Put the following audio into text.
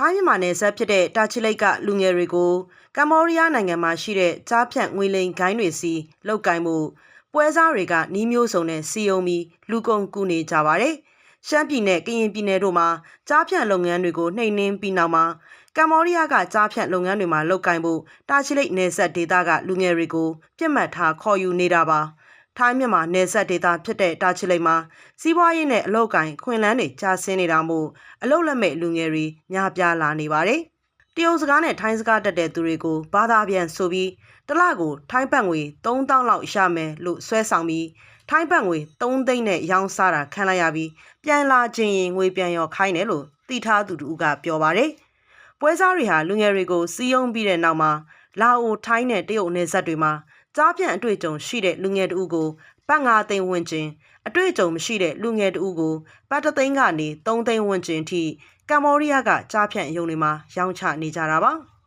ထိုင်းမြန်မာနယ်စပ်ဖြစ်တဲ့တာချီလိတ်ကလူငယ်တွေကိုကမ္ဘောဒီးယားနိုင်ငံမှာရှိတဲ့ကြားဖြတ်ငွေလိမ်ဂိုင်းတွေစီလောက်ကင်မှုပွဲစားတွေကနီးမျိုးစုံနဲ့စီယုံပြီးလူကုန်ကူနေကြပါတယ်။ရှမ်းပြည်နယ်ကရင်ပြည်နယ်တို့မှာကြားဖြတ်လုပ်ငန်းတွေကိုနှိမ်နင်းပြီးနောက်မှာကမ္ဘောဒီးယားကကြားဖြတ်လုပ်ငန်းတွေမှာလောက်ကင်ဖို့တာချီလိတ်နယ်စပ်ဒေသကလူငယ်တွေကိုပြစ်မှတ်ထားခေါ်ယူနေတာပါ။ ထိုင်းမြန်မာနယ်စပ်ဒေသဖြစ်တဲ့တာချီလိတ်မှာစီးပွားရေးနဲ့အလုပ်ကိုင်ခွင်လန်းတွေကြာဆင်းနေတာမို့အလုပ်လက်မဲ့လူငယ်တွေများပြားလာနေပါတယ်။တရုတ်စကားနဲ့ထိုင်းစကားတတ်တဲ့သူတွေကိုဘာသာပြန်ဆိုပြီးတစ်လကိုထိုင်းဘတ်ငွေ3000လောက်ရမယ်လို့ဆွဲဆောင်ပြီးထိုင်းဘတ်ငွေ3သိန်းနဲ့ရောင်းစားတာခံလိုက်ရပြီးပြန်လာခြင်းရင်ငွေပြန်ရောခိုင်းတယ်လို့သိထားသူတူကပြောပါတယ်။ပွဲစားတွေဟာလူငယ်တွေကိုစီးယုံပြီးတဲ့နောက်မှာလာအိုထိုင်းနဲ့တရုတ်နယ်စပ်တွေမှာ ကြားပြန်အတွေ့အကြုံရှိတဲ့လူငယ်တဦးကိုပတ်ငါသိန်းဝန်းကျင်အတွေ့အကြုံမရှိတဲ့လူငယ်တဦးကိုပတ်တသိန်းကနေ3သိန်းဝန်းကျင်ထိကမ္ဘောဒီးယားကကြားဖြန့်ယုံတွေမှာရောင်းချနေကြတာပါ။